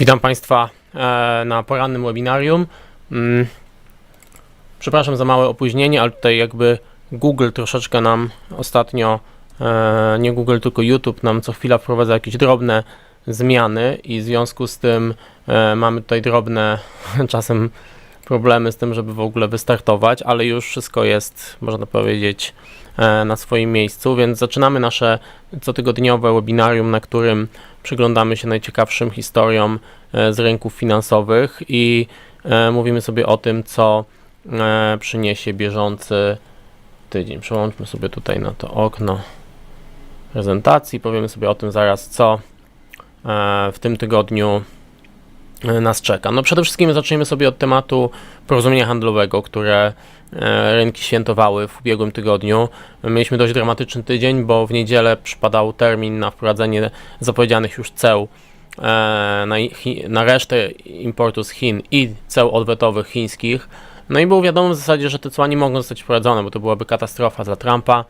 Witam Państwa e, na porannym webinarium. Mm, Przepraszam za małe opóźnienie, ale tutaj jakby Google troszeczkę nam ostatnio, e, nie Google, tylko YouTube nam co chwila wprowadza jakieś drobne zmiany i w związku z tym e, mamy tutaj drobne czasem problemy z tym, żeby w ogóle wystartować, ale już wszystko jest, można powiedzieć, na swoim miejscu, więc zaczynamy nasze cotygodniowe webinarium, na którym przyglądamy się najciekawszym historiom e, z rynków finansowych i e, mówimy sobie o tym, co e, przyniesie bieżący tydzień. Przełączmy sobie tutaj na to okno prezentacji, powiemy sobie o tym zaraz, co w tym tygodniu nas czeka. No przede wszystkim zaczniemy sobie od tematu porozumienia handlowego, które e, rynki świętowały w ubiegłym tygodniu. Mieliśmy dość dramatyczny tydzień, bo w niedzielę przypadał termin na wprowadzenie zapowiedzianych już ceł e, na, na resztę importu z Chin i ceł odwetowych chińskich. No i było wiadomo w zasadzie, że te cła nie mogą zostać wprowadzone, bo to byłaby katastrofa dla Trumpa,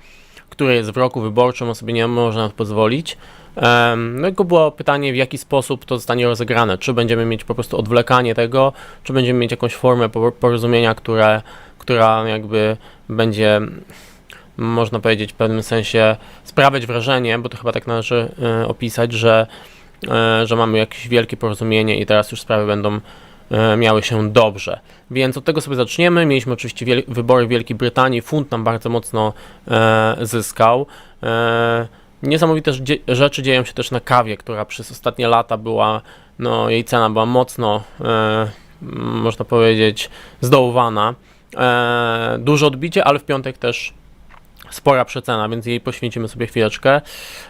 który jest w roku wyborczym, on sobie nie może na to pozwolić. No i tylko było pytanie, w jaki sposób to zostanie rozegrane. Czy będziemy mieć po prostu odwlekanie tego, czy będziemy mieć jakąś formę por- porozumienia, które, która jakby będzie, można powiedzieć, w pewnym sensie sprawiać wrażenie, bo to chyba tak należy e, opisać, że, e, że mamy jakieś wielkie porozumienie i teraz już sprawy będą e, miały się dobrze. Więc od tego sobie zaczniemy. Mieliśmy oczywiście wybory w Wielkiej Brytanii. Funt nam bardzo mocno e, zyskał. E, niesamowite rzeczy dzieją się też na kawie, która przez ostatnie lata była, no jej cena była mocno, e, można powiedzieć, zdołowana. E, duże odbicie, ale w piątek też spora przecena, więc jej poświęcimy sobie chwileczkę.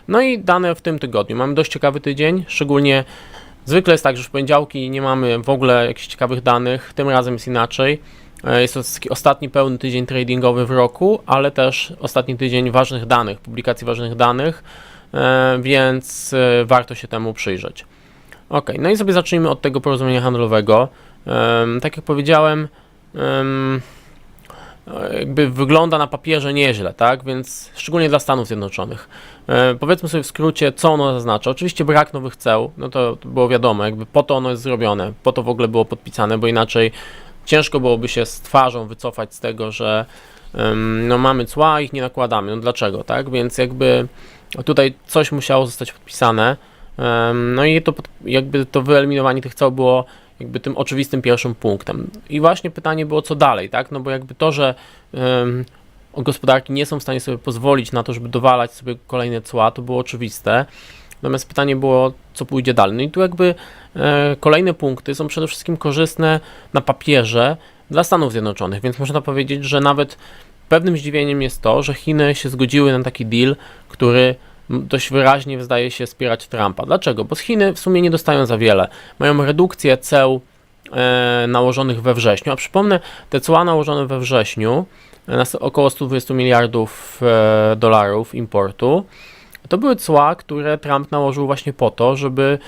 No i dane w tym tygodniu. Mamy dość ciekawy tydzień, szczególnie zwykle jest tak, że w poniedziałki nie mamy w ogóle jakichś ciekawych danych, tym razem jest inaczej. E, Jest to taki ostatni pełny tydzień tradingowy w roku, ale też ostatni tydzień ważnych danych, publikacji ważnych danych, e, więc e, warto się temu przyjrzeć. Ok, no i sobie zacznijmy od tego porozumienia handlowego. Tak jak powiedziałem, em, jakby wygląda na papierze nieźle, tak? Więc szczególnie dla Stanów Zjednoczonych. Powiedzmy sobie w skrócie, co ono zaznacza. Oczywiście brak nowych ceł, no to, to było wiadomo, jakby po to ono jest zrobione, po to w ogóle było podpisane, bo inaczej ciężko byłoby się z twarzą wycofać z tego, że no mamy cła, ich nie nakładamy. No dlaczego, tak? Więc jakby tutaj coś musiało zostać podpisane. No i to jakby to wyeliminowanie tych ceł było jakby tym oczywistym pierwszym punktem. I właśnie pytanie było, co dalej, tak? No bo jakby to, że em, gospodarki nie są w stanie sobie pozwolić na to, żeby dowalać sobie kolejne cła, to było oczywiste. Natomiast pytanie było, co pójdzie dalej. No i tu jakby e, kolejne punkty są przede wszystkim korzystne na papierze dla Stanów Zjednoczonych, więc można powiedzieć, że nawet pewnym zdziwieniem jest to, że Chiny się zgodziły na taki deal, który dość wyraźnie zdaje się wspierać Trumpa. Dlaczego? Bo z Chiny w sumie nie dostają za wiele. Mają redukcję ceł e, nałożonych we wrześniu, a przypomnę, te cła nałożone we wrześniu e, około 120 miliardów e, dolarów importu, to były cła, które Trump nałożył właśnie po to, żeby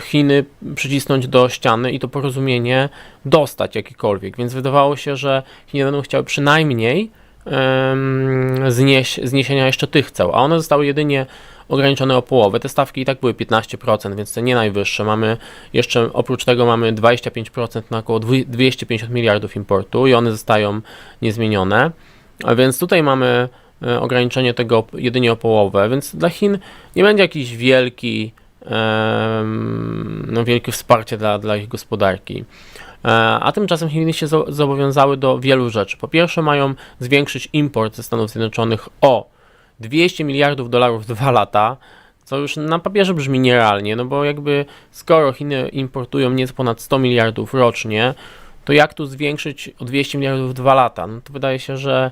Chiny przycisnąć do ściany i to porozumienie dostać jakiekolwiek. Więc wydawało się, że Chiny będą chciały przynajmniej em, znieś, zniesienia jeszcze tych ceł, a one zostały jedynie ograniczone o połowę. Te stawki i tak były 15%, więc to nie najwyższe. Mamy jeszcze, oprócz tego mamy 25% na około dwu- 250 miliardów importu i one zostają niezmienione. A więc tutaj mamy e, ograniczenie tego jedynie o połowę, więc dla Chin nie będzie jakiś wielki, no wielkie wsparcie dla, dla ich gospodarki. E, A tymczasem Chiny się zo- zobowiązały do wielu rzeczy. Po pierwsze, mają zwiększyć import ze Stanów Zjednoczonych o 200 miliardów dolarów w dwa lata, co już na papierze brzmi nierealnie, no bo jakby skoro Chiny importują nieco ponad 100 miliardów rocznie, to jak tu zwiększyć o 200 miliardów w dwa lata? No to wydaje się, że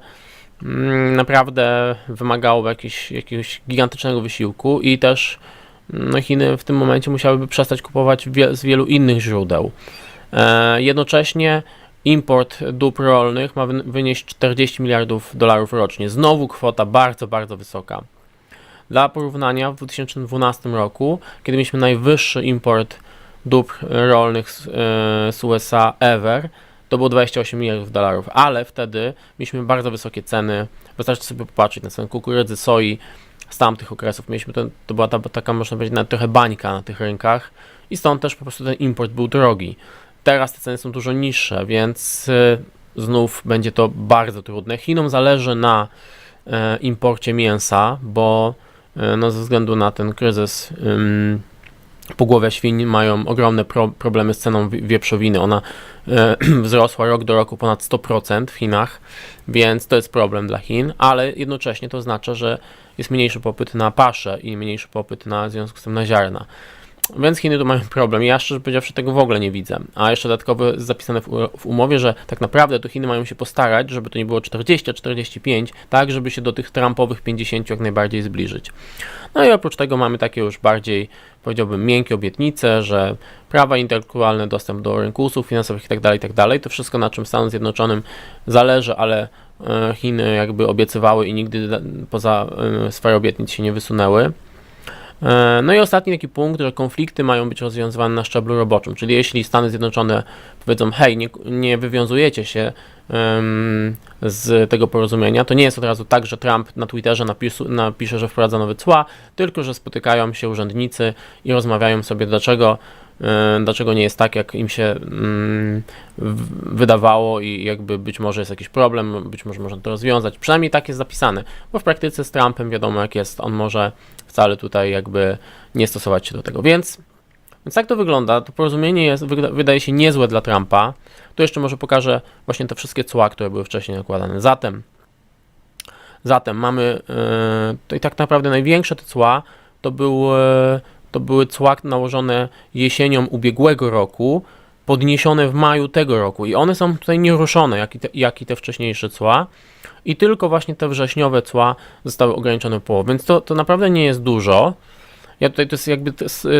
naprawdę wymagałoby jakiegoś, jakiegoś gigantycznego wysiłku i też no, Chiny w tym momencie musiałyby przestać kupować wie, z wielu innych źródeł. E, jednocześnie import dóbr rolnych ma wy- wynieść 40 miliardów dolarów rocznie. Znowu kwota bardzo, bardzo wysoka. Dla porównania w 2012 roku, kiedy mieliśmy najwyższy import dóbr rolnych z, e, z USA ever, to było 28 miliardów dolarów, ale wtedy mieliśmy bardzo wysokie ceny. Wystarczy sobie popatrzeć na cenę kukurydzy, soi z tamtych okresów. Mieliśmy ten, to była ta, taka, można powiedzieć, nawet trochę bańka na tych rynkach i stąd też po prostu ten import był drogi. Teraz te ceny są dużo niższe, więc y, znów będzie to bardzo trudne. Chinom zależy na e, imporcie mięsa, bo e, no, ze względu na ten kryzys pogłowia świń mają ogromne pro, problemy z ceną wi- wieprzowiny. Ona e, wzrosła rok do roku ponad 100% w Chinach, więc to jest problem dla Chin, ale jednocześnie to oznacza, że jest mniejszy popyt na paszę i mniejszy popyt na, w związku z tym na ziarna. Więc Chiny tu mają problem. Ja szczerze powiedziawszy tego w ogóle nie widzę. A jeszcze dodatkowo jest zapisane w, w umowie, że tak naprawdę tu Chiny mają się postarać, żeby to nie było 40-45, tak żeby się do tych Trumpowych 50 jak najbardziej zbliżyć. No i oprócz tego mamy takie już bardziej, powiedziałbym, miękkie obietnice, że prawa intelektualne, dostęp do rynku usług finansowych itd., itd. To wszystko na czym Stanom Zjednoczonym zależy, ale e, Chiny jakby obiecywały i nigdy poza e, sferę obietnic się nie wysunęły. E, No i ostatni taki punkt, że konflikty mają być rozwiązywane na szczeblu roboczym, czyli jeśli Stany Zjednoczone powiedzą, hej, nie, nie wywiązujecie się z tego porozumienia, to nie jest od razu tak, że Trump na Twitterze napisu, napisze, że wprowadza nowe cła, tylko że spotykają się urzędnicy i rozmawiają sobie, dlaczego, dlaczego nie jest tak, jak im się mm, wydawało i jakby być może jest jakiś problem, być może można to rozwiązać. Przynajmniej tak jest zapisane, bo w praktyce z Trumpem wiadomo jak jest, on może wcale tutaj jakby nie stosować się do tego. Więc, więc tak to wygląda. To porozumienie jest, wyda- wydaje się niezłe dla Trumpa. Tu jeszcze może pokażę właśnie te wszystkie cła, które były wcześniej nakładane. Zatem, zatem mamy yy, i tak naprawdę największe te cła to, był, yy, to były cła nałożone jesienią ubiegłego roku, podniesione w maju tego roku i one są tutaj nieruszone, jak i te, jak i te wcześniejsze cła i tylko właśnie te wrześniowe cła zostały ograniczone o połowę, więc to, to naprawdę nie jest dużo. Ja tutaj to jest jakby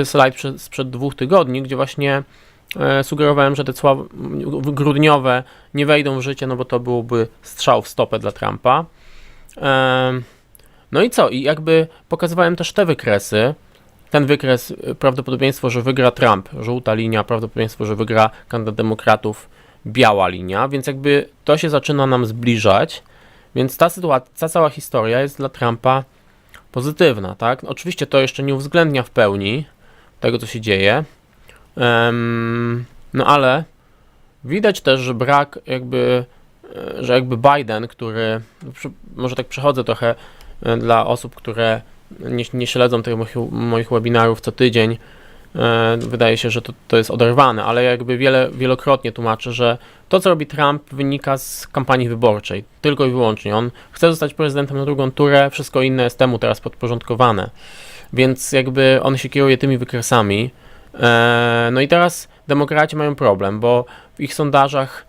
slajd przed, sprzed dwóch tygodni, gdzie właśnie e, sugerowałem, że te cła grudniowe nie wejdą w życie, no bo to byłoby strzał w stopę dla Trumpa. No i co? I jakby pokazywałem też te wykresy. Ten wykres, y, prawdopodobieństwo, że wygra Trump, żółta linia, prawdopodobieństwo, że wygra kandydat demokratów, biała linia, więc jakby to się zaczyna nam zbliżać. Więc ta sytuacja, ta cała historia jest dla Trumpa pozytywna, tak? Oczywiście to jeszcze nie uwzględnia w pełni tego, co się dzieje. No ale widać też, że brak jakby, e, że jakby Biden, który, przy- może tak przechodzę trochę e, dla osób, które nie, nie śledzą tych moich, moich webinarów co tydzień, wydaje się, że to, to jest oderwane, ale jakby wiele, wielokrotnie tłumaczę, że to, co robi Trump, wynika z kampanii wyborczej. Tylko i wyłącznie. On chce zostać prezydentem na drugą turę, wszystko inne jest temu teraz podporządkowane. Więc jakby on się kieruje tymi wykresami. E, No i teraz demokraci mają problem, bo w ich sondażach,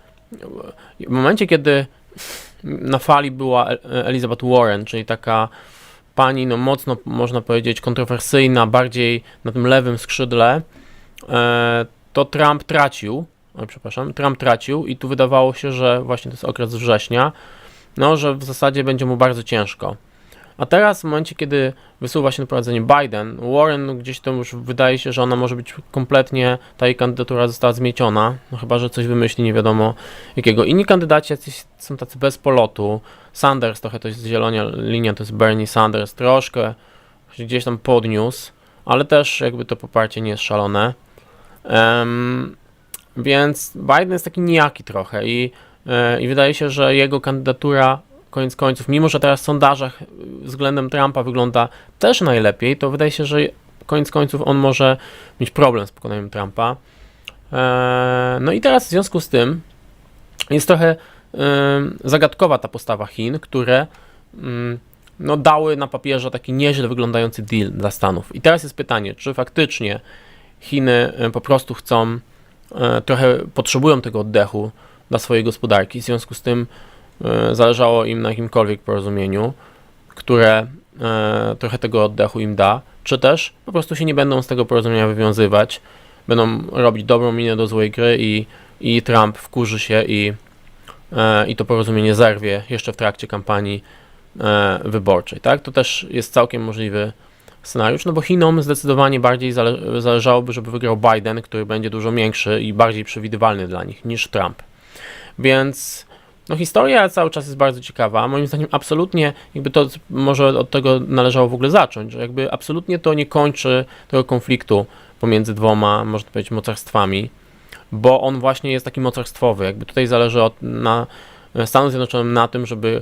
w momencie, kiedy na fali była El- Elizabeth Warren, czyli taka pani, no mocno można powiedzieć kontrowersyjna, bardziej na tym lewym skrzydle, e, to Trump tracił, oj, przepraszam, Trump tracił i tu wydawało się, że właśnie to jest okres września, no, że w zasadzie będzie mu bardzo ciężko. A teraz w momencie, kiedy wysuwa się na prowadzenie Biden, Warren gdzieś to już wydaje się, że ona może być kompletnie, ta jej kandydatura została zmieciona, no chyba, że coś wymyśli, nie wiadomo jakiego. Inni kandydaci są tacy bez polotu. Sanders trochę to jest zielonia linia, to jest Bernie Sanders, troszkę gdzieś tam podniósł, ale też jakby to poparcie nie jest szalone. Em, więc Biden jest taki nijaki trochę i, e, i wydaje się, że jego kandydatura koniec końców, mimo że teraz w sondażach y, względem Trumpa wygląda też najlepiej, to wydaje się, że koniec końców on może mieć problem z pokonaniem Trumpa. E, No i teraz w związku z tym jest trochę em, zagadkowa ta postawa Chin, które mm, no, dały na papierze taki nieźle wyglądający deal dla Stanów. I teraz jest pytanie, czy faktycznie Chiny e, po prostu chcą, trochę potrzebują tego oddechu dla swojej gospodarki, w związku z tym zależało im na jakimkolwiek porozumieniu, które e, trochę tego oddechu im da, czy też po prostu się nie będą z tego porozumienia wywiązywać, będą robić dobrą minę do złej gry i, i Trump wkurzy się i, e, i to porozumienie zerwie jeszcze w trakcie kampanii e, wyborczej, tak? To też jest całkiem możliwy scenariusz, no bo Chinom zdecydowanie bardziej zale zależałoby, żeby wygrał Biden, który będzie dużo większy i bardziej przewidywalny dla nich niż Trump. Więc no historia cały czas jest bardzo ciekawa. Moim zdaniem absolutnie jakby to może od tego należało w ogóle zacząć, że jakby absolutnie to nie kończy tego konfliktu pomiędzy dwoma, można powiedzieć, mocarstwami, bo on właśnie jest taki mocarstwowy. Jakby tutaj zależy od, na Stanów Zjednoczonych na tym, żeby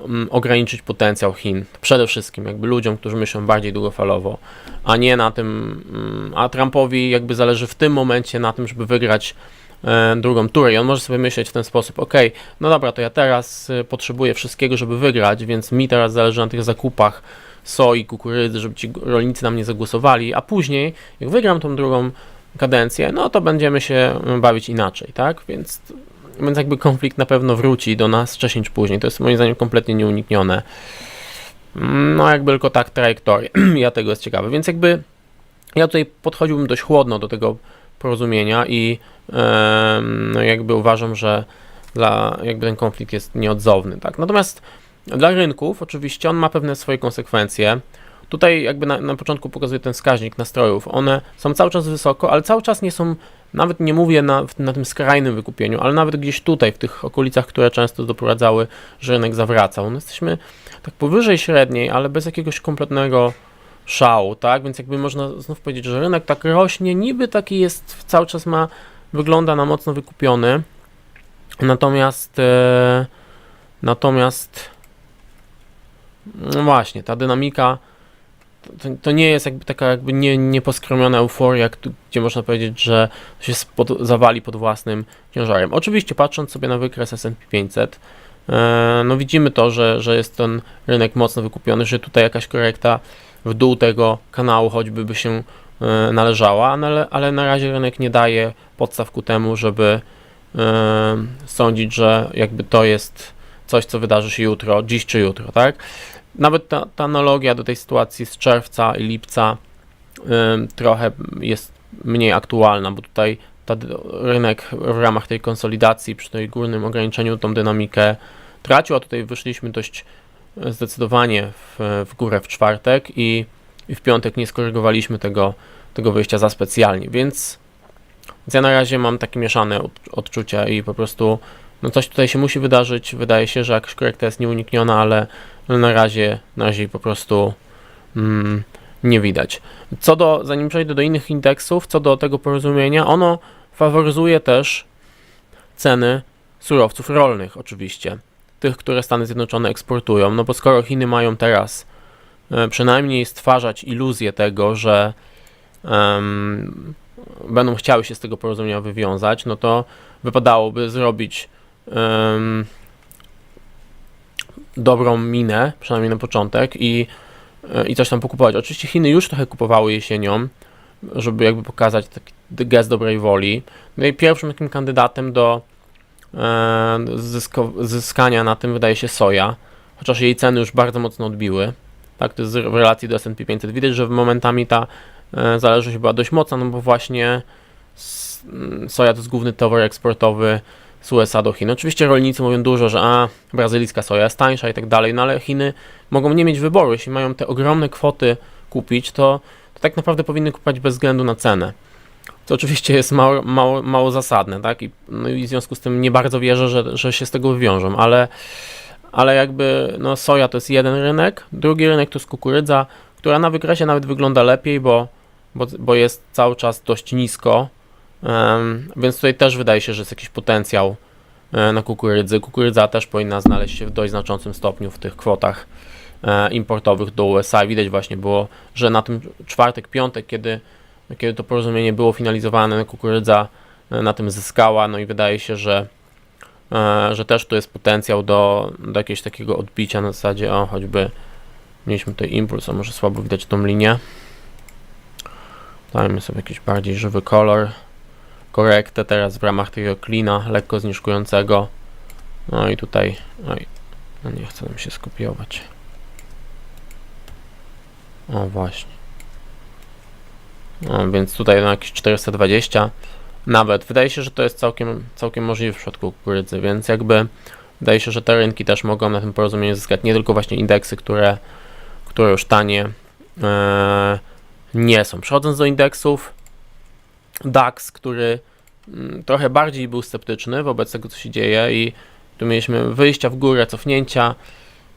mm, ograniczyć potencjał Chin. Przede wszystkim jakby ludziom, którzy myślą bardziej długofalowo, a nie na tym, mm, a Trumpowi jakby zależy w tym momencie na tym, żeby wygrać drugą turę i on może sobie myśleć w ten sposób, ok, no dobra, to ja teraz e, potrzebuję wszystkiego, żeby wygrać, więc mi teraz zależy na tych zakupach soi, kukurydzy, żeby ci rolnicy na mnie zagłosowali, a później, jak wygram tą drugą kadencję, no to będziemy się bawić inaczej, tak? Więc, więc jakby konflikt na pewno wróci do nas wcześniej czy później. To jest moim zdaniem kompletnie nieuniknione. No jakby tylko tak trajektoria. ja tego jest ciekawy. Więc jakby ja tutaj podchodziłbym dość chłodno do tego porozumienia i no jakby uważam, że dla, jakby ten konflikt jest nieodzowny, tak? Natomiast dla rynków oczywiście on ma pewne swoje konsekwencje. Tutaj jakby na, na początku pokazuję ten wskaźnik nastrojów. One są cały czas wysoko, ale cały czas nie są, nawet nie mówię na, na tym skrajnym wykupieniu, ale nawet gdzieś tutaj, w tych okolicach, które często doprowadzały, że rynek zawracał. No jesteśmy tak powyżej średniej, ale bez jakiegoś kompletnego szału, tak? Więc jakby można znów powiedzieć, że rynek tak rośnie, niby taki jest, cały czas ma, wygląda na mocno wykupiony. Natomiast e, natomiast no właśnie, ta dynamika to, to nie jest jakby taka jakby nie, nieposkromiona euforia, gdzie można powiedzieć, że się spod, zawali pod własnym ciężarem. Oczywiście patrząc sobie na wykres S&P 500, e, no widzimy to, że, że jest ten rynek mocno wykupiony, że tutaj jakaś korekta w dół tego kanału choćby by się e, należała, no ale, ale na razie rynek nie daje podstaw ku temu, żeby e, sądzić, że jakby to jest coś, co wydarzy się jutro, dziś czy jutro, tak? Nawet ta, ta analogia do tej sytuacji z czerwca i lipca ym, trochę jest mniej aktualna, bo tutaj ta, rynek w ramach tej konsolidacji przy tej górnym ograniczeniu tą dynamikę tracił, a tutaj wyszliśmy dość e, zdecydowanie w, w górę w czwartek i, i w piątek nie skorygowaliśmy tego, tego wyjścia za specjalnie, więc, więc ja na razie mam takie mieszane od, odczucia i po prostu no coś tutaj się musi wydarzyć. Wydaje się, że jakaś korekta jest nieunikniona, ale na razie, na razie po prostu mm, nie widać. Co do, zanim przejdę do innych indeksów, co do tego porozumienia, ono faworyzuje też ceny surowców rolnych, oczywiście. Tych, które Stany Zjednoczone eksportują. No bo skoro Chiny mają teraz e, przynajmniej stwarzać iluzję tego, że em, będą chciały się z tego porozumienia wywiązać, no to wypadałoby zrobić em, dobrą minę, przynajmniej na początek, i, e, i coś tam pokupować. Oczywiście Chiny już trochę kupowały jesienią, żeby jakby pokazać taki gest dobrej woli. No i pierwszym takim kandydatem do zyskania na tym wydaje się soja, chociaż jej ceny już bardzo mocno odbiły. Tak, to jest w relacji do S&P 500. Widać, że momentami ta e, zależność była dość mocna, no bo właśnie s- m, soja to jest główny towar eksportowy z USA do Chin. Oczywiście rolnicy mówią dużo, że a, brazylijska soja jest tańsza i tak dalej, no ale Chiny mogą nie mieć wyboru. Jeśli mają te ogromne kwoty kupić, to, to tak naprawdę powinny kupować bez względu na cenę. Co oczywiście jest mało, mało, mało zasadne, tak? I, no i w związku z tym nie bardzo wierzę, że, że się z tego wywiążą, ale, ale jakby no soja to jest jeden rynek, drugi rynek to jest kukurydza, która na wykresie nawet wygląda lepiej, bo, bo, bo jest cały czas dość nisko, Em, więc tutaj też wydaje się, że jest jakiś potencjał e, na kukurydzy. Kukurydza też powinna znaleźć się w dość znaczącym stopniu w tych kwotach e, importowych do USA. Widać właśnie było, że na tym czwartek, piątek, kiedy, kiedy to porozumienie było finalizowane, kukurydza e, na tym zyskała, no i wydaje się, że, e, że też tu jest potencjał do, do jakiegoś takiego odbicia na zasadzie, o choćby mieliśmy tutaj impuls, a może słabo widać tą linię. Dajmy sobie jakiś bardziej żywy kolor korektę teraz w ramach tego klina lekko zniżkującego. No i tutaj, oj, no nie chcę nam się skopiować. O właśnie. No więc tutaj na jakieś 420 nawet. Wydaje się, że to jest całkiem, całkiem możliwe w przypadku kukurydzy, więc jakby wydaje się, że te rynki też mogą na tym porozumieniu zyskać nie tylko właśnie indeksy, które, które już tanie e, nie są. Przechodząc do indeksów, DAX, który mm, trochę bardziej był sceptyczny wobec tego, co się dzieje i Tu mieliśmy wyjścia w górę, cofnięcia.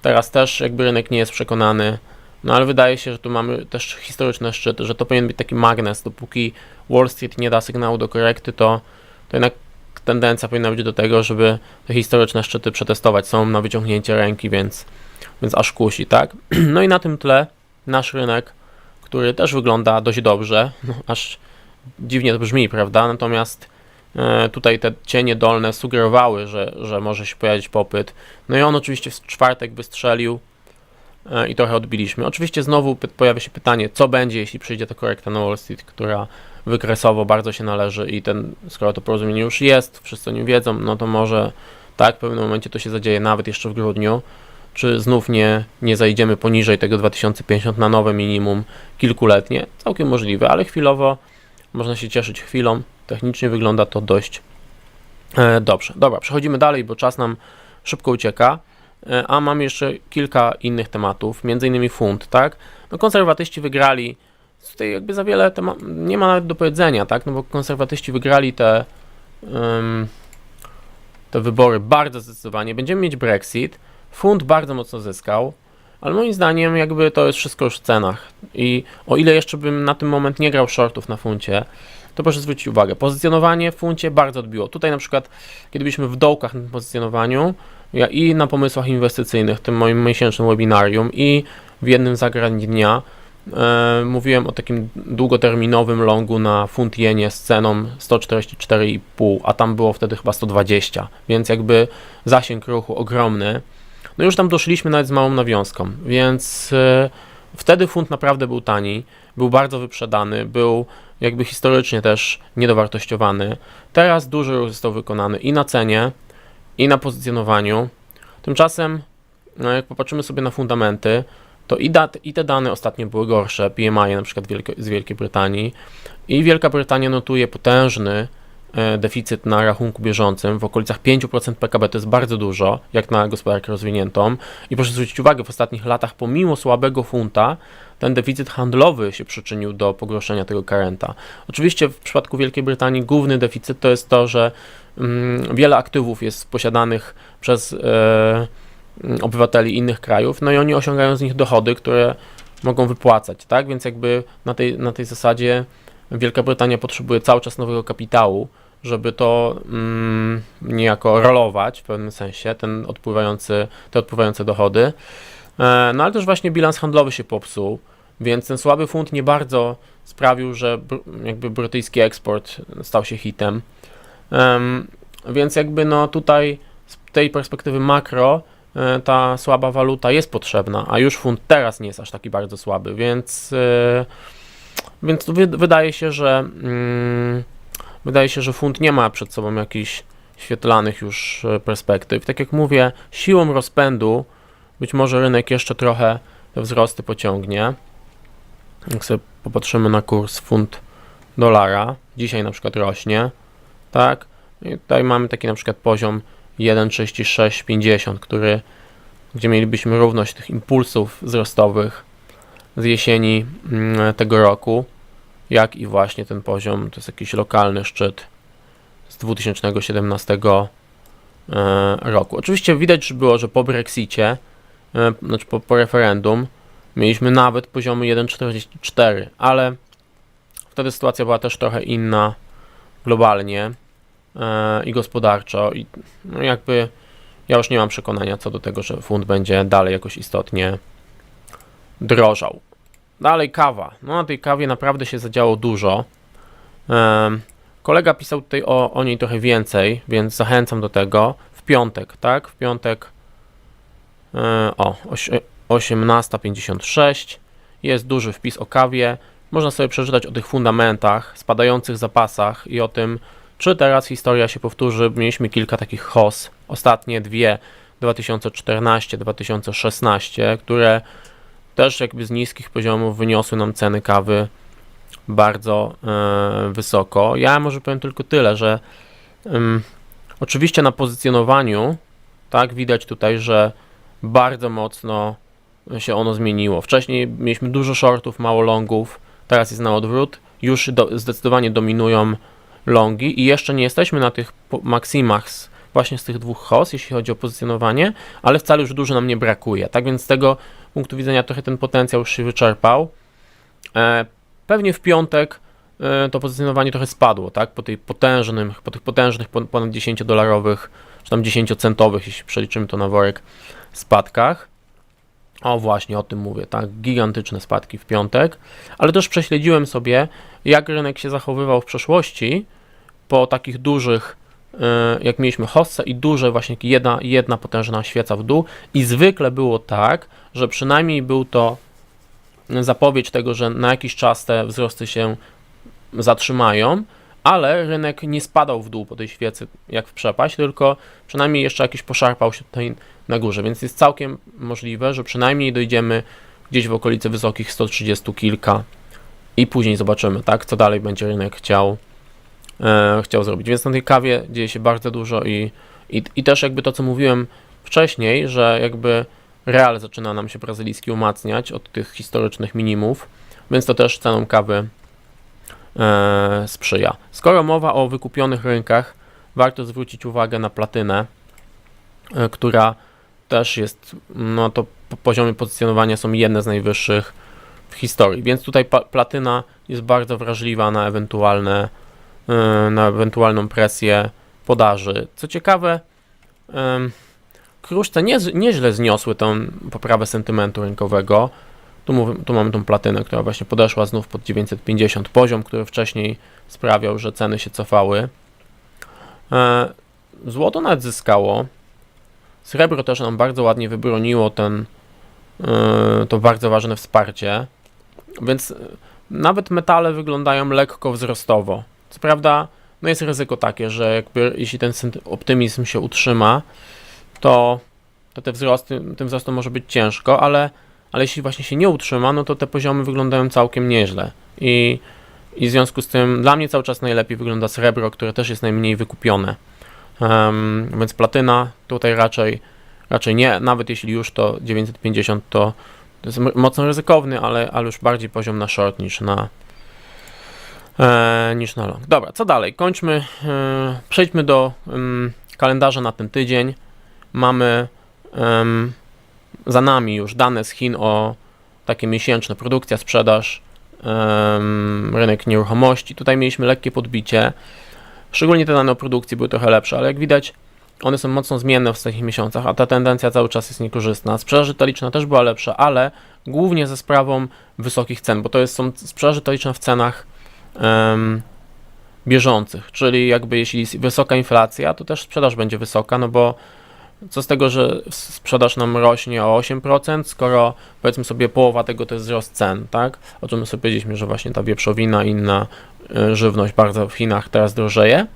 Teraz też jakby rynek nie jest przekonany. No ale wydaje się, że tu mamy też historyczne szczyty, że to powinien być taki magnes. Dopóki Wall Street nie da sygnału do korekty, to, to jednak tendencja powinna być do tego, żeby te historyczne szczyty przetestować. Są na wyciągnięcie ręki, więc, więc aż kusi, tak? No i na tym tle nasz rynek, który też wygląda dość dobrze, no, aż dziwnie to brzmi, prawda? Natomiast e, tutaj te cienie dolne sugerowały, że, że może się pojawić popyt. No i on oczywiście w czwartek wystrzelił i trochę odbiliśmy. Oczywiście znowu pojawia się pytanie, co będzie, jeśli przyjdzie ta korekta na Wall Street, która wykresowo bardzo się należy i ten, skoro to porozumienie już jest, wszyscy o nim wiedzą, no to może tak, w pewnym momencie to się zadzieje nawet jeszcze w grudniu, czy znów nie, nie zajdziemy poniżej tego 2050 na nowe minimum kilkuletnie, całkiem możliwe, ale chwilowo można się cieszyć chwilą, technicznie wygląda to dość e, dobrze. Dobra, przechodzimy dalej, bo czas nam szybko ucieka, e, a mam jeszcze kilka innych tematów, między innymi funt, tak? No konserwatyści wygrali tutaj jakby za wiele nie ma nawet do powiedzenia, tak? No bo konserwatyści wygrali te, ym, te wybory bardzo zdecydowanie. Będziemy mieć Brexit. Funt bardzo mocno zyskał, ale moim zdaniem jakby to jest wszystko już w cenach. I o ile jeszcze bym na tym moment nie grał shortów na funcie, to proszę zwrócić uwagę, pozycjonowanie w funcie bardzo odbiło. Tutaj na przykład, kiedy byliśmy w dołkach na pozycjonowaniu ja i na pomysłach inwestycyjnych, w tym moim miesięcznym webinarium i w jednym zagraniu dnia, e, mówiłem o takim długoterminowym longu na funt jenie z ceną 144,5, a tam było wtedy chyba 120, więc jakby zasięg ruchu ogromny. No już tam doszliśmy nawet z małą nawiązką, więc e, wtedy funt naprawdę był tani, był bardzo wyprzedany, był jakby historycznie też niedowartościowany. Teraz duży ruch został wykonany i na cenie, i na pozycjonowaniu. Tymczasem, no jak popatrzymy sobie na fundamenty, to i, dat, i te dane ostatnio były gorsze, PMI na przykład Wielko, z Wielkiej Brytanii i Wielka Brytania notuje potężny e, deficyt na rachunku bieżącym w okolicach 5% PKB, to jest bardzo dużo, jak na gospodarkę rozwiniętą. I proszę zwrócić uwagę, w ostatnich latach, pomimo słabego funta, ten deficyt handlowy się przyczynił do pogorszenia tego karenta. Oczywiście w przypadku Wielkiej Brytanii główny deficyt to jest to, że wiele aktywów jest posiadanych przez e, mm, obywateli innych krajów, no i oni osiągają z nich dochody, które mogą wypłacać, tak? Więc jakby na tej, na tej zasadzie Wielka Brytania potrzebuje cały czas nowego kapitału, żeby to mm, niejako rolować w pewnym sensie, ten odpływający, te odpływające dochody. E, no ale też właśnie bilans handlowy się popsuł, więc ten słaby funt nie bardzo sprawił, że br- jakby brytyjski eksport stał się hitem. Więc jakby no tutaj z tej perspektywy makro e, ta słaba waluta jest potrzebna, a już funt teraz nie jest aż taki bardzo słaby, więc e, więc wydaje się, że mm, wydaje się, że funt nie ma przed sobą jakichś świetlanych już e, perspektyw. Tak jak mówię, siłą rozpędu być może rynek jeszcze trochę te wzrosty pociągnie. Jak sobie popatrzymy na kurs funt dolara, dzisiaj na przykład rośnie, tak? I tutaj mamy taki na przykład poziom 1,3650, który, gdzie mielibyśmy równość tych impulsów wzrostowych z jesieni mm, tego roku, jak i właśnie ten poziom, to jest jakiś lokalny szczyt z 2017 e, roku. Oczywiście widać było, że po Brexicie, e, znaczy po, po referendum, mieliśmy nawet poziomy 1,44, ale wtedy sytuacja była też trochę inna globalnie i gospodarczo i no jakby ja już nie mam przekonania co do tego, że funt będzie dalej jakoś istotnie drożał. Dalej kawa. No na tej kawie naprawdę się zadziało dużo. Em, kolega pisał tutaj o, o niej trochę więcej, więc zachęcam do tego. W piątek, tak? W piątek e, o oś- 18.56 jest duży wpis o kawie. Można sobie przeczytać o tych fundamentach, spadających zapasach i o tym, czy teraz historia się powtórzy. Mieliśmy kilka takich HOS, ostatnie dwie 2014-2016, które też jakby z niskich poziomów wyniosły nam ceny kawy bardzo e, wysoko. Ja może powiem tylko tyle, że ym, oczywiście na pozycjonowaniu tak widać tutaj, że bardzo mocno się ono zmieniło. Wcześniej mieliśmy dużo shortów, mało longów, teraz jest na odwrót. Już do, zdecydowanie dominują longi i jeszcze nie jesteśmy na tych maksimach właśnie z tych dwóch host, jeśli chodzi o pozycjonowanie, ale wcale już dużo nam nie brakuje. Tak więc z tego punktu widzenia trochę ten potencjał już się wyczerpał. E, pewnie w piątek e, to pozycjonowanie trochę spadło, tak? Po tej potężnym, po tych potężnych pon- ponad 10-dolarowych, czy tam 10-centowych, jeśli przeliczymy to na worek, spadkach. O właśnie, o tym mówię, tak? Gigantyczne spadki w piątek, ale też prześledziłem sobie, jak rynek się zachowywał w przeszłości po takich dużych, e, jak mieliśmy hossa i duże właśnie jedna, jedna potężna świeca w dół. I zwykle było tak, że przynajmniej był to zapowiedź tego, że na jakiś czas te wzrosty się zatrzymają, ale rynek nie spadał w dół po tej świecy jak w przepaść, tylko przynajmniej jeszcze jakiś poszarpał się tutaj na górze, więc jest całkiem możliwe, że przynajmniej dojdziemy gdzieś w okolicy wysokich 130 kilka i później zobaczymy, tak, co dalej będzie rynek chciał, e, chciał zrobić. Więc na tej kawie dzieje się bardzo dużo i, i, i też jakby to, co mówiłem wcześniej, że jakby real zaczyna nam się brazylijski umacniać od tych historycznych minimów, więc to też ceną kawy e, sprzyja. Skoro mowa o wykupionych rynkach, warto zwrócić uwagę na platynę, e, która też jest, no to po- poziomy pozycjonowania są jedne z najwyższych w historii, więc tutaj platyna jest bardzo wrażliwa na ewentualne, na ewentualną presję podaży. Co ciekawe, kruszce nie, nieźle zniosły tą poprawę sentymentu rynkowego. Tu, mów, tu mamy tą platynę, która właśnie podeszła znów pod 950 poziom, który wcześniej sprawiał, że ceny się cofały. E, złoto nawet zyskało. Srebro też nam bardzo ładnie wybroniło ten, e, to bardzo ważne wsparcie. Więc e, nawet metale wyglądają lekko wzrostowo. Co prawda, no jest ryzyko takie, że jakby jeśli ten optymizm się utrzyma, to, to te wzrosty, tym wzrostom może być ciężko, ale, ale jeśli właśnie się nie utrzyma, no to te poziomy wyglądają całkiem nieźle. I, I w związku z tym dla mnie cały czas najlepiej wygląda srebro, które też jest najmniej wykupione. Em, więc platyna tutaj raczej, raczej nie, nawet jeśli już to 950 to, to jest mocno ryzykowny, ale, ale już bardziej poziom na short niż na, e, niż na long. Dobra, co dalej? Kończmy, e, przejdźmy do kalendarza na ten tydzień. Mamy za nami już dane z Chin o takie miesięczne produkcja, sprzedaż, rynek nieruchomości. Tutaj mieliśmy lekkie podbicie. Szczególnie te dane o produkcji były trochę lepsze, ale jak widać, one są mocno zmienne w ostatnich miesiącach, a ta tendencja cały czas jest niekorzystna. Sprzedaż detaliczna też była lepsza, ale głównie ze sprawą wysokich cen, bo to jest, są sprzedaż detaliczna w cenach em, bieżących, czyli jakby jeśli jest wysoka inflacja, to też sprzedaż będzie wysoka, no bo co z tego, że sprzedaż nam rośnie o 8%, skoro powiedzmy sobie połowa tego to jest wzrost cen, tak? O czym sobie powiedzieliśmy, że właśnie ta wieprzowina i inna y, żywność bardzo w Chinach teraz drożeje,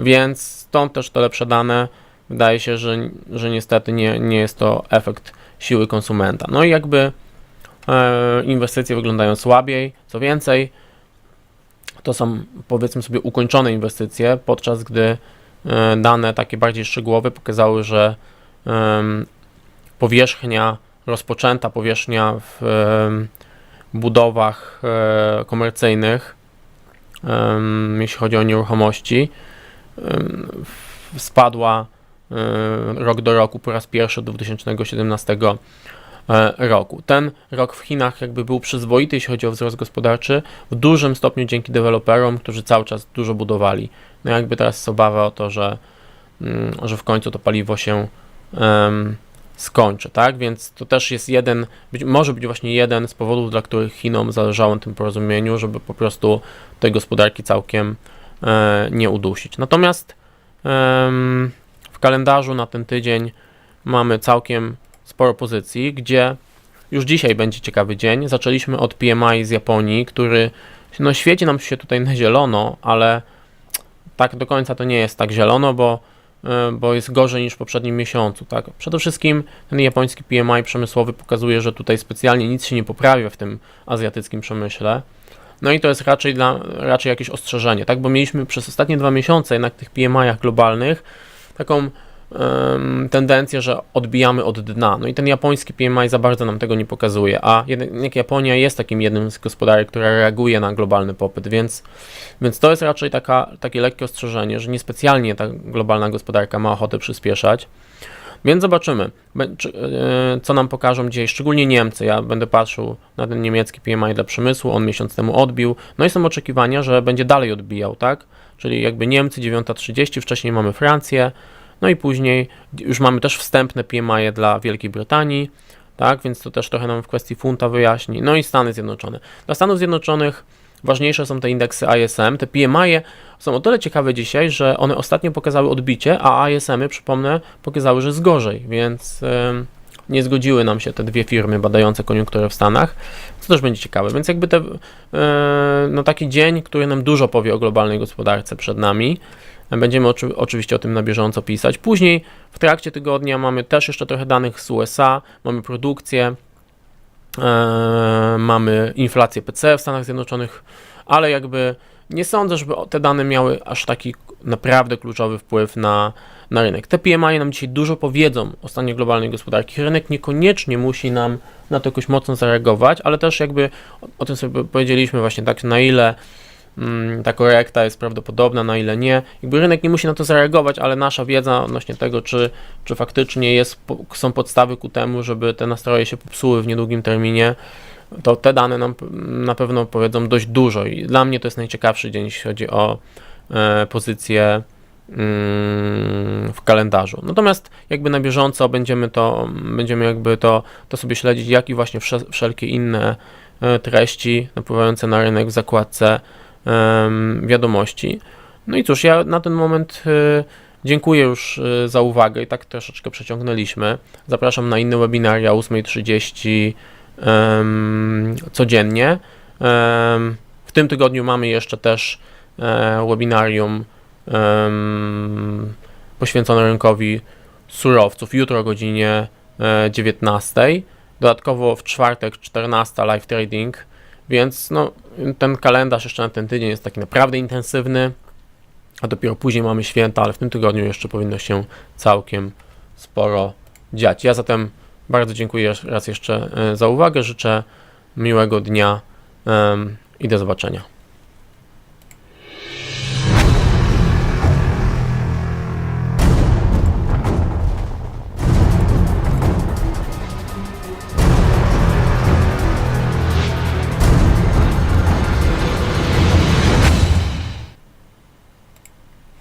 więc stąd też te lepsze dane. Wydaje się, że, że niestety nie, nie jest to efekt siły konsumenta. No i jakby e, inwestycje wyglądają słabiej. Co więcej, to są powiedzmy sobie ukończone inwestycje, podczas gdy e, dane takie bardziej szczegółowe pokazały, że powierzchnia, rozpoczęta powierzchnia w budowach e, komercyjnych, jeśli chodzi o nieruchomości, spadła e, rok do roku po raz pierwszy od 2017 e, roku. Ten rok w Chinach jakby był przyzwoity, jeśli chodzi o wzrost gospodarczy, w dużym stopniu dzięki deweloperom, którzy cały czas dużo budowali. No jakby teraz jest obawa o to, że, mm, że w końcu to paliwo się em, skończy, tak? Więc to też jest jeden, być, może być właśnie jeden z powodów, dla których Chinom zależało na tym porozumieniu, żeby po prostu tej gospodarki całkiem e, nie udusić. Natomiast w kalendarzu na ten tydzień mamy całkiem sporo pozycji, gdzie już dzisiaj będzie ciekawy dzień. Zaczęliśmy od PMI z Japonii, który no świeci nam się tutaj na zielono, ale tak do końca to nie jest tak zielono, bo, y, bo jest gorzej niż w poprzednim miesiącu. Tak? Przede wszystkim ten japoński PMI przemysłowy pokazuje, że tutaj specjalnie nic się nie poprawia w tym azjatyckim przemyśle. No i to jest raczej, dla, raczej jakieś ostrzeżenie, tak? bo mieliśmy przez ostatnie dwa miesiące jednak tych PMI-ach globalnych taką tendencję, że odbijamy od dna. No i ten japoński PMI za bardzo nam tego nie pokazuje, a jednak Japonia jest takim jednym z gospodarek, która reaguje na globalny popyt, więc, więc to jest raczej taka, takie lekkie ostrzeżenie, że niespecjalnie ta globalna gospodarka ma ochotę przyspieszać. Więc zobaczymy, e, co nam pokażą dzisiaj, szczególnie Niemcy. Ja będę patrzył na ten niemiecki PMI dla przemysłu, on miesiąc temu odbił. No i są oczekiwania, że będzie dalej odbijał, tak? Czyli jakby Niemcy 9.30, wcześniej mamy Francję, no i później już mamy też wstępne PMI dla Wielkiej Brytanii, tak? Więc to też trochę nam w kwestii funta wyjaśni. No i Stany Zjednoczone. Dla Stanów Zjednoczonych ważniejsze są te indeksy ISM. Te PMI są o tyle ciekawe dzisiaj, że one ostatnio pokazały odbicie, a ISM-y, przypomnę, pokazały, że jest gorzej, więc em, nie zgodziły nam się te dwie firmy badające koniunkturę w Stanach, co też będzie ciekawe. Więc jakby te, e, no taki dzień, który nam dużo powie o globalnej gospodarce przed nami. Będziemy oczy, oczywiście o tym na bieżąco pisać. Później w trakcie tygodnia mamy też jeszcze trochę danych z USA, mamy produkcję, e, mamy inflację PC w Stanach Zjednoczonych, ale jakby nie sądzę, żeby te dane miały aż taki naprawdę kluczowy wpływ na, na rynek. Te PMI nam dzisiaj dużo powiedzą o stanie globalnej gospodarki. Rynek niekoniecznie musi nam na to jakoś mocno zareagować, ale też jakby o, o tym sobie powiedzieliśmy właśnie tak, na ile ta korekta jest prawdopodobna, na ile nie. Jakby rynek nie musi na to zareagować, ale nasza wiedza odnośnie tego, czy, czy faktycznie jest, są podstawy ku temu, żeby te nastroje się popsuły w niedługim terminie, to te dane nam na pewno powiedzą dość dużo i dla mnie to jest najciekawszy dzień, jeśli chodzi o e, pozycję mm, w kalendarzu. Natomiast jakby na bieżąco będziemy to, będziemy jakby to, to sobie śledzić, jak i właśnie wsze, wszelkie inne e, treści napływające na rynek w zakładce wiadomości. No i cóż, ja na ten moment e, dziękuję już e, za uwagę i tak troszeczkę przeciągnęliśmy. Zapraszam na inne webinaria o 8.30 em, codziennie. W tym tygodniu mamy jeszcze też e, webinarium poświęcone rynkowi surowców jutro o godzinie e, 19. Dodatkowo w czwartek 14 live trading, więc no, ten kalendarz jeszcze na ten tydzień jest taki naprawdę intensywny, a dopiero później mamy święta, ale w tym tygodniu jeszcze powinno się całkiem sporo dziać. Ja zatem bardzo dziękuję raz jeszcze e, za uwagę, życzę miłego dnia i do zobaczenia.